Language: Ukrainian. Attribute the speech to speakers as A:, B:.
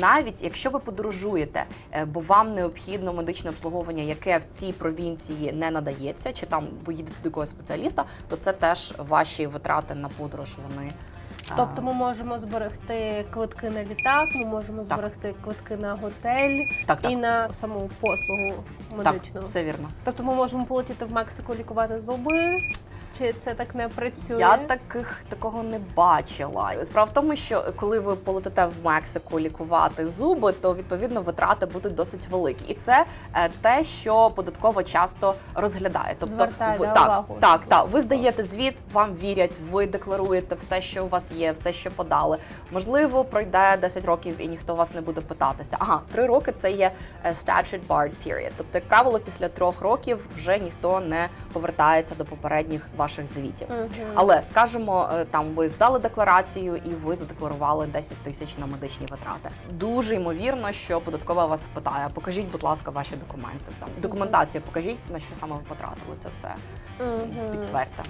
A: Навіть якщо ви подорожуєте, е, бо вам необхідно медичне обслуговування, яке в цій провінції не надається, чи там ви їдете до якогось спеціаліста, то це теж ваші витрати на подорож. Вони
B: Тобто ми можемо зберегти квитки на літак, ми можемо зберегти квитки на готель
A: так, так,
B: і на саму послугу
A: так,
B: медичну.
A: все вірно.
B: Тобто ми можемо полетіти в Мексику лікувати зуби. Чи це так не працює?
A: Я таких такого не бачила. Справа в тому, що коли ви полетите в Мексику лікувати зуби, то відповідно витрати будуть досить великі, і це е, те, що податково часто розглядає. Тобто,
B: Звертає,
A: ви
B: да,
A: так,
B: увагу.
A: так, так. Ви здаєте звіт, вам вірять, ви декларуєте все, що у вас є, все, що подали. Можливо, пройде 10 років і ніхто вас не буде питатися. Ага, три роки це є е, statute barred period. Тобто, як правило, після трьох років вже ніхто не повертається до попередніх ваших звітів.
B: Угу.
A: Але скажімо, е, там ви здали декларацію і ви задекларували 10 тисяч на медичні витрати. Дуже ймовірно, що податкова вас спитає: покажіть, будь ласка, ваші документи. Там документацію покажіть, на що саме ви потратили це все.
B: Угу.
A: Підтвердьте.